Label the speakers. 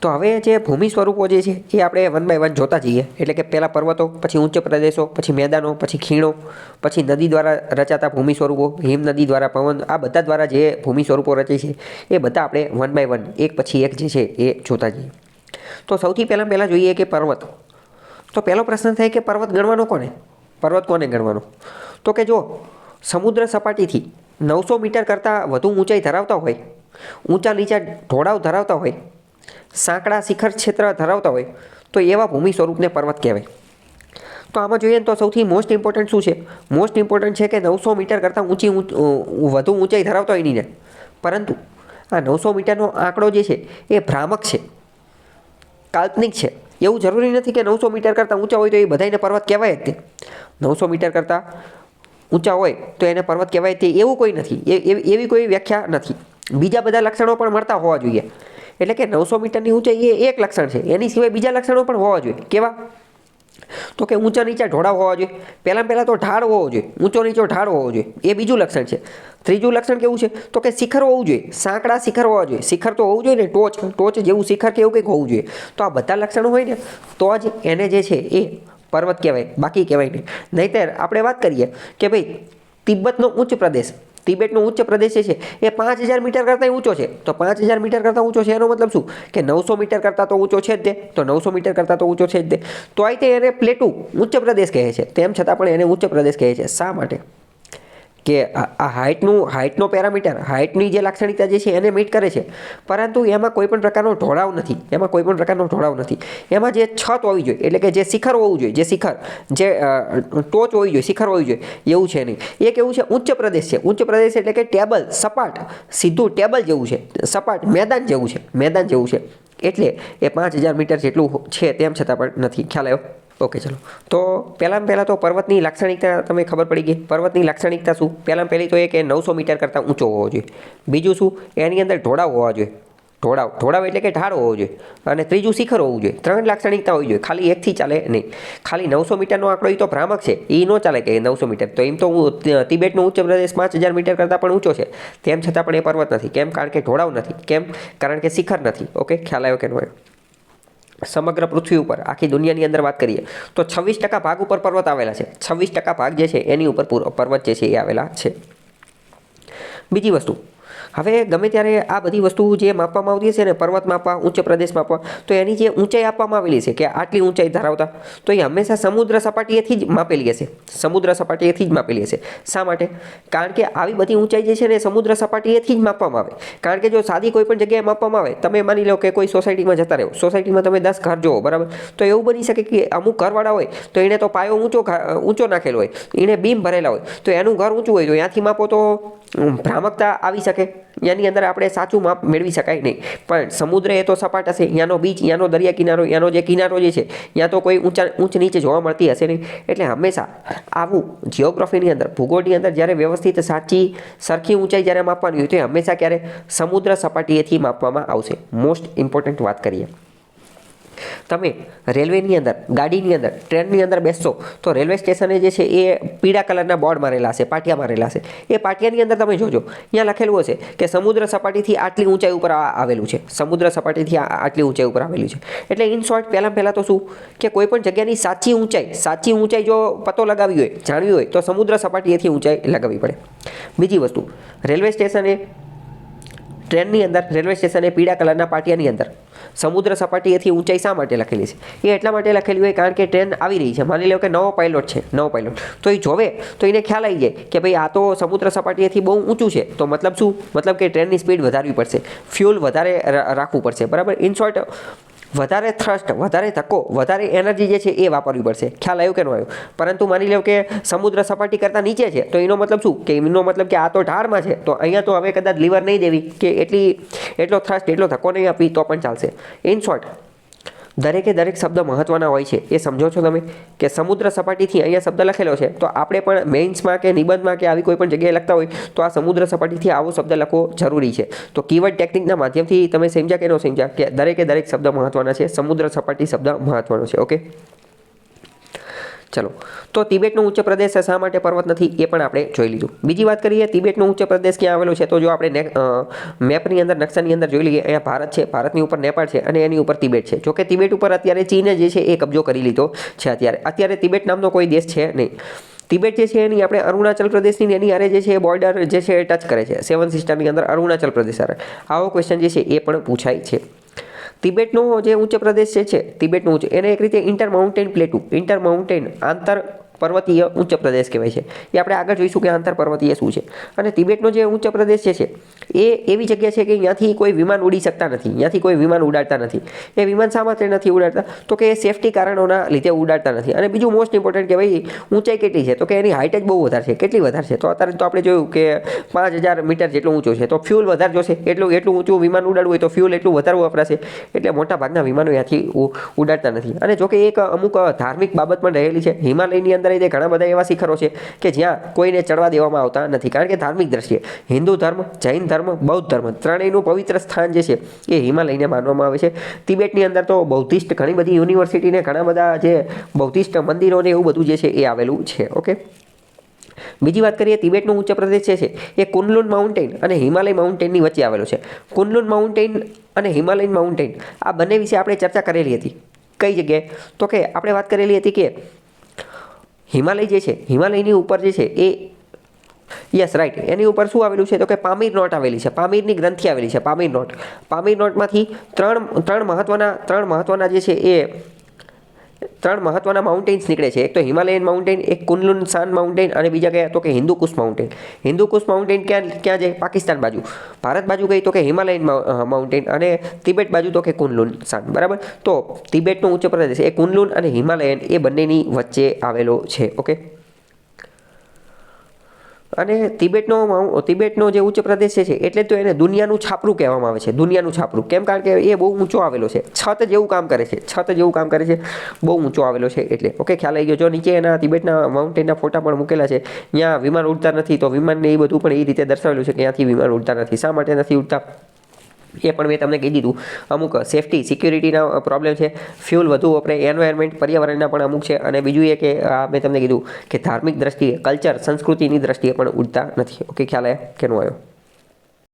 Speaker 1: તો હવે જે ભૂમિ સ્વરૂપો જે છે, એ આપણે વન બાય વન જોતા જઈએ. એટલે કે પહેલાં પર્વતો, પછી ઉચ્ચ પ્રદેશો, પછી મેદાનો, પછી ખીણો, પછી નદી દ્વારા રચાતા ભૂમિ સ્વરૂપો, હિમ નદી દ્વારા પવન, આ બધા દ્વારા જે ભૂમિ સ્વરૂપો રચે છે, એ બધા આપણે વન બાય વન એક પછી એક જે છે, એ જોતા જઈએ. તો સૌથી પહેલાં પહેલાં જોઈએ કે પર્વત. તો પહેલો પ્રશ્ન થાય કે પર્વત ગણવાનો કોને? પર્વત કોને ગણવાનો? તો કે જો સમુદ્ર સપાટીથી નવસો મીટર કરતાં વધુ ઊંચાઈ ધરાવતા હોય, ઊંચા નીચા ઢોળાવ ધરાવતા હોય સાંકડા શિખર ક્ષેત્ર ધરાવતા હોય તો એવા ભૂમિ સ્વરૂપને પર્વત કહેવાય. તો આમાં જોઈએ ને તો સૌથી મોસ્ટ ઇમ્પોર્ટન્ટ શું છે? મોસ્ટ ઇમ્પોર્ટન્ટ છે કે નવસો મીટર કરતાં ઊંચી વધુ ઊંચાઈ ધરાવતા હોય નહીં પરંતુ આ નવસો મીટરનો આંકડો જે છે એ ભ્રામક છે. કાલ્પનિક છે. એવું જરૂરી નથી કે નવસો મીટર કરતાં ઊંચા હોય તો એ બધાને પર્વત કહેવાય જ નવસો મીટર કરતાં ઊંચા હોય તો એને પર્વત કહેવાય તે એવું કોઈ નથી. એવી કોઈ વ્યાખ્યા નથી. બીજા બધા લક્ષણો પણ મળતા હોવા જોઈએ. એટલે કે નવસો મીટરની ઊંચાઈ એ એક લક્ષણ છે. એની સિવાય બીજા લક્ષણો પણ હોવા જોઈએ. કેવા? તો કે ઊંચા નીચા ઢોળાવ હોવા જોઈએ. પહેલાં પહેલાં તો ઢાળ હોવો જોઈએ. ઊંચો નીચો ઢાળ હોવો જોઈએ. એ બીજું લક્ષણ છે. ત્રીજું લક્ષણ કેવું છે? તો કે શિખર હોવું જોઈએ. સાંકડા શિખર હોવા જોઈએ. શિખર તો હોવું જોઈએ ને ટોચ. ટોચ જેવું શિખર કે એવું કંઈક હોવું જોઈએ. તો આ બધા લક્ષણો હોય ને, તો જ એને જે છે એ પર્વત કહેવાય. બાકી કહેવાય નહીં. નહીંતર આપણે વાત કરીએ કે ભાઈ, તિબ્બતનો ઉચ્ચ પ્રદેશ. તિબેટનો ઉચ્ચ પ્રદેશ છે, એ પાંચ હજાર મીટર કરતાં ઊંચો છે. તો પાંચ હજાર મીટર કરતાં ઊંચો છે, એનો મતલબ શું? કે નવસો મીટર કરતાં તો ઊંચો છે જ તે તો નવસો મીટર કરતાં તો ઊંચો છે જ તે તો આ તે એને પ્લેટુ ઉચ્ચ પ્રદેશ કહે છે. તેમ છતાં પણ એને ઉચ્ચ પ્રદેશ કહે છે. શા માટે? કે આ હાઇટનું હાઇટનો પેરામીટર હાઇટની જે લાક્ષણિકતા જે છે એને મીટ કરે છે. પરંતુ એમાં કોઈ પણ પ્રકારનો ઢોળાવ નથી. એમાં કોઈ પણ પ્રકારનો ઢોળાવ નથી. એમાં જે છત હોવી જોઈએ, એટલે કે જે શિખર હોવું જોઈએ, જે શિખર, જે ટોચ હોવી જોઈએ, શિખર હોવી જોઈએ, એવું છે નહીં. એ કેવું છે, ઉચ્ચ પ્રદેશ છે. ઉચ્ચ પ્રદેશ એટલે કે ટેબલ, સપાટ, સીધું ટેબલ જેવું છે. સપાટ, મેદાન જેવું છે. મેદાન જેવું છે. એટલે એ પાંચ હજાર મીટર જેટલું છે તેમ છતાં પણ નથી. ખ્યાલ આવ્યો? ઓકે, ચલો. તો પહેલાં પહેલાં તો પર્વતની લાક્ષણિકતા તમે ખબર પડી ગઈ. પર્વતની લાક્ષણિકતા શું? પહેલાં પહેલી તો એ કે નવસો મીટર કરતાં ઊંચો હોવો જોઈએ. બીજું શું? એની અંદર ઢોળાવ હોવા જોઈએ. ઢોળાવ. ઢોળાવ એટલે કે ઢાળ હોવો જોઈએ. અને ત્રીજું શિખર હોવું જોઈએ. ત્રણ લાક્ષણિકતા હોવી જોઈએ. ખાલી એકથી ચાલે નહીં. ખાલી નવસો મીટરનો આંકડો એ તો ભ્રામક છે. એ ન ચાલે કે નવસો મીટર. તો એમ તો તિબેટનો ઉચ્ચ પ્રદેશ પાંચ હજાર મીટર કરતાં પણ ઊંચો છે. તેમ છતાં પણ એ પર્વત નથી. કેમ? કારણ કે ઢોળાવ નથી. કેમ? કારણ કે શિખર નથી. ઓકે? ખ્યાલ આવ્યો કે ન આવ્યો? સમગ્ર પૃથ્વી ઉપર, આખી દુનિયાની અંદર વાત કરીએ, તો છવ્વીસ ટકા ભાગ ઉપર પર્વત આવેલા છે. છવ્વીસ ટકા ભાગ જે છે, એની ઉપર પૂર- પર્વત જે છે એ આવેલા છે. બીજી વસ્તુ હવે ગમે ત્યારે આ બધી વસ્તુ જે માપવામાં આવતી હશે ને, પર્વત માપવા, ઉચ્ચ પ્રદેશ માપવા, તો એની જે ઊંચાઈ આપવામાં આવેલી છે કે આટલી ઊંચાઈ ધરાવતા, તો એ હંમેશા સમુદ્ર સપાટીએથી જ માપેલી હશે. સમુદ્ર સપાટીએથી જ માપેલી હશે. શા માટે? કારણ કે આવી બધી ઊંચાઈ જે છે ને સમુદ્ર સપાટીએથી જ માપવામાં આવે. કારણ કે જો સાદી કોઈ પણ જગ્યાએ માપવામાં આવે, તમે માની લો કે કોઈ સોસાયટીમાં જતા રહો, સોસાયટીમાં તમે દસ ઘર જોવો બરાબર? તો એવું બની શકે કે અમુક ઘરવાળા હોય, તો એણે તો પાયો ઊંચો ઊંચો નાખેલો હોય, એણે બીમ ભરેલા હોય, તો એનું ઘર ઊંચું હોય, તો ત્યાંથી માપો તો ભ્રામકતા આવી શકે. એની અંદર આપણે સાચું માપ મેળવી શકાય નહીં. પણ સમુદ્ર એ તો સપાટ હશે ત્યાંનો બીચ, યાનો દરિયા કિનારો, યાનો જે કિનારો જે છે, ત્યાં તો કોઈ ઊંચા, ઊંચ નીચે જોવા મળતી હશે નહીં. એટલે હંમેશા આવું જિયોગ્રાફીની અંદર, ભૂગોળની અંદર જ્યારે વ્યવસ્થિત સાચી, સરખી ઊંચાઈ જ્યારે માપવાની હોય તો હંમેશા ક્યારે સમુદ્ર સપાટીએથી માપવામાં આવશે. મોસ્ટ ઇમ્પોર્ટન્ટ વાત કરીએ. તમે રેલવેની અંદર, ગાડીની અંદર, ટ્રેનની અંદર બેસશો, તો રેલવે સ્ટેશને જે છે એ પીળા કલરના બોર્ડ મારેલા હશે પાટિયા મારેલા હશે એ પાટિયાની અંદર તમે જોજો, ત્યાં લખેલું હશે કે સમુદ્ર સપાટીથી આટલી ઊંચાઈ ઉપર આવેલું છે. સમુદ્ર સપાટીથી આટલી ઊંચાઈ ઉપર આવેલું છે. એટલે ઇન શોર્ટ પહેલાં પહેલાં તો શું? કે કોઈ પણ જગ્યાની સાચી ઊંચાઈ સાચી ઊંચાઈ જો પતો લગાવી હોય, જાણવી હોય, તો સમુદ્ર સપાટીએથી ઊંચાઈ લગાવવી પડે. બીજી વસ્તુ, રેલવે સ્ટેશને, ટ્રેનની અંદર, રેલવે સ્ટેશને પીળા કલરના પાટિયાની અંદર સમુદ્ર સપાટીએથી ઊંચાઈ શા માટે લખેલી છે? એ એટલા માટે લખેલી હોય કારણ કે ટ્રેન આવી રહી છે. માની લો કે નવો પાયલોટ છે, નવો પાયલોટ તો એ જોવે, તો એને ખ્યાલ આવી જાય કે ભાઈ આ તો સમુદ્ર સપાટીએથી બહુ ઊંચું છે. તો મતલબ શું? મતલબ કે ટ્રેનની સ્પીડ વધારવી પડશે. ફ્યુલ વધારે રાખવું પડશે. બરાબર? ઇન શોર્ટ વધારે થ્રસ્ટ વધારે ધક્કો, વધારે એનર્જી જે છે એ વાપરવી પડશે. ખ્યાલ આવ્યો કે ન આવ્યો? પરંતુ માની લો કે સમુદ્ર સપાટી કરતાં નીચે છે, તો એનો મતલબ શું? કે એનો મતલબ કે આ તો ઢાળમાં છે, તો અહીંયા તો હવે કદાચ લીવર નહીં દેવી, કે એટલી, એટલો થ્રસ્ટ એટલો ધક્કો નહીં આપી તો પણ ચાલશે. ઇન શોર્ટ દરેકે દરેક શબ્દ મહત્ત્વના હોય છે. એ સમજો છો તમે? કે સમુદ્ર સપાટીથી અહીંયા શબ્દ લખેલો છે, તો આપણે પણ મેઇન્સમાં કે નિબંધમાં કે આવી કોઈ પણ જગ્યાએ લખતા હોય, તો આ સમુદ્ર સપાટીથી આવો શબ્દ લખવો જરૂરી છે. તો કીવર્ડ ટેકનિકના માધ્યમથી તમે સમજ્યા કે ન સમજ્યા કે દરેકે દરેક શબ્દ મહત્ત્વના છે, સમુદ્ર સપાટી શબ્દ મહત્ત્વનો છે, ઓકે? ચલો. તો તિબેટનો ઉચ્ચ પ્રદેશ શા માટે પર્વત નથી, એ પણ આપણે જોઈ લીધું. બીજી વાત કરીએ, તિબેટનો ઉચ્ચ પ્રદેશ ક્યાં આવેલો છે? તો જો આપણે મેપની અંદર, નકશાની અંદર જોઈ લઈએ, અહીંયા ભારત છે, ભારતની ઉપર નેપાળ છે અને એની ઉપર તિબેટ છે. જોકે તિબેટ ઉપર અત્યારે ચીને જે છે એ કબજો કરી લીધો છે અત્યારે. અત્યારે તિબેટ નામનો કોઈ દેશ છે નહીં. તિબેટ જે છે એની આપણે અરુણાચલ પ્રદેશની એની આરે જે છે બોર્ડર જે છે એ ટચ કરે છે. સેવન સિસ્ટરની અંદર અરુણાચલ પ્રદેશ આરે. આવો ક્વેશ્ચન જે છે એ પણ પૂછાય છે. તિબેટનો જે ઉચ્ચ પ્રદેશ છે, તિબેટનું ઉચ્ચ એને એક રીતે inter mountain plateau inter mountain આંતર પર્વતીય ઉચ્ચ પ્રદેશ કહેવાય છે. એ આપણે આગળ જોઈશું કે આંતર પર્વતીય શું છે. અને તિબેટનો જે ઉચ્ચ પ્રદેશ જે છે, એ એવી જગ્યા છે કે ત્યાંથી કોઈ વિમાન ઉડી શકતા નથી. ત્યાંથી કોઈ વિમાન ઉડાડતા નથી. એ વિમાન શા માટે નથી ઉડાડતા? તો કે એ સેફટી કારણોના લીધે ઉડાડતા નથી. અને બીજું મોસ્ટ ઇમ્પોર્ટન્ટ કે ભાઈ ઊંચાઈ કેટલી છે? તો કે એની હાઇટ જ બહુ વધારે છે. કેટલી વધારે છે? તો અત્યારે તો આપણે જોયું કે પાંચ હજાર મીટર જેટલું ઊંચું છે. તો ફ્યુલ વધારે જોશે. એટલું એટલું ઊંચું વિમાન ઉડાડવું હોય તો ફ્યુલ એટલું વધારે વપરાશે. એટલે મોટા ભાગના વિમાનો ત્યાંથી ઉડાડતા નથી. અને જોકે એક અમુક ધાર્મિક બાબત પણ રહેલી છે. હિમાલયની અંદર એ ઘણા બધા એવા શિખરો છે કે જ્યાં કોઈને ચડવા દેવામાં આવતા નથી. કારણ કે ધાર્મિક દ્રષ્ટિએ હિન્દુ ધર્મ, જૈન ધર્મ, બૌદ્ધ ધર્મ ત્રણેયનું પવિત્ર સ્થાન જે છે એ હિમાલયને માનવામાં આવે છે. તિબેટની અંદર તો બૌદ્ધિસ્ટ ઘણી બધી યુનિવર્સિટીને ઘણા બધા જે બૌદ્ધિસ્ટ મંદિરો ને એવું બધું જે છે એ આવેલું છે. ઓકે? બીજી વાત કરીએ, તિબેટનો ઉચ્ચ પ્રદેશ જે છે એ કુનલુન માઉન્ટેન અને હિમાલય માઉન્ટેનની વચ્ચે આવેલો છે. કુનલુન માઉન્ટેન અને હિમાલયન માઉન્ટેન આ બંને વિશે આપણે ચર્ચા કરેલી હતી. કઈ જગ્યાએ? તો કે આપણે વાત કરેલી હતી કે હિમાલય જે છે, હિમાલયની ઉપર જે છે, એ યસ રાઈટ એની ઉપર શું આવેલું છે? તો કે પામીર નોટ આવેલી છે. પામીરની ગ્રંથિ આવેલી છે. પામીર નોટ. પામીર નોટમાંથી ત્રણ ત્રણ મહત્ત્વના ત્રણ મહત્ત્વના જે છે એ ત્રણ મહત્વના માઉન્ટેન્સ નીકળે છે. એક તો હિમાલયન માઉન્ટેન એક કુનલુન સાન માઉન્ટેન અને બીજા કયા? તો કે હિન્દુકુશ માઉન્ટેન હિન્દુકુશ માઉન્ટેન ક્યાં ક્યાં જાય પાકિસ્તાન બાજુ. ભારત બાજુ ગઈ તો કે હિમાલયન માઉન્ટેન અને તિબેટ બાજુ તો કે કુનલુન સાન બરાબર? તો તિબેટનો ઉચ્ચ પ્રદેશ એ કુનલુન અને હિમાલયન એ બંનેની વચ્ચે આવેલો છે. ઓકે? અને તિબેટનો તિબેટનો જે ઉચ્ચ પ્રદેશ છે, એટલે તો એને દુનિયાનું છાપરું કહેવામાં આવે છે, દુનિયાનું છાપરું. કેમ? કારણ કે એ બહુ ઊંચો આવેલો છે. છત જેવું કામ કરે છે, છત જેવું કામ કરે છે, બહુ ઊંચો આવેલો છે, એટલે. ઓકે, ખ્યાલ આવી ગયો. જો નીચે એના તિબેટના માઉન્ટેનના ફોટા પણ મૂકેલા છે ત્યાં વિમાન ઉડતા નથી, તો વિમાનને એ બધું પણ એ રીતે દર્શાવેલું છે કે ત્યાંથી વિમાન ઉડતા નથી. શા માટે નથી ઉડતા? એ પણ મેં તમને કહી દીધું. અમુક સેફટી સિક્યુરિટીના પ્રોબ્લેમ છે. ફ્યુલ વધુ વપરાય એન્વાયરમેન્ટ પર્યાવરણના પણ અમુક છે. અને બીજું એ કે, આ મેં તમને કીધું કે ધાર્મિક દ્રષ્ટિએ કલ્ચર સંસ્કૃતિની દ્રષ્ટિએ પણ ઉડતા નથી. ઓકે ખ્યાલ આવ્યો કે આવ્યો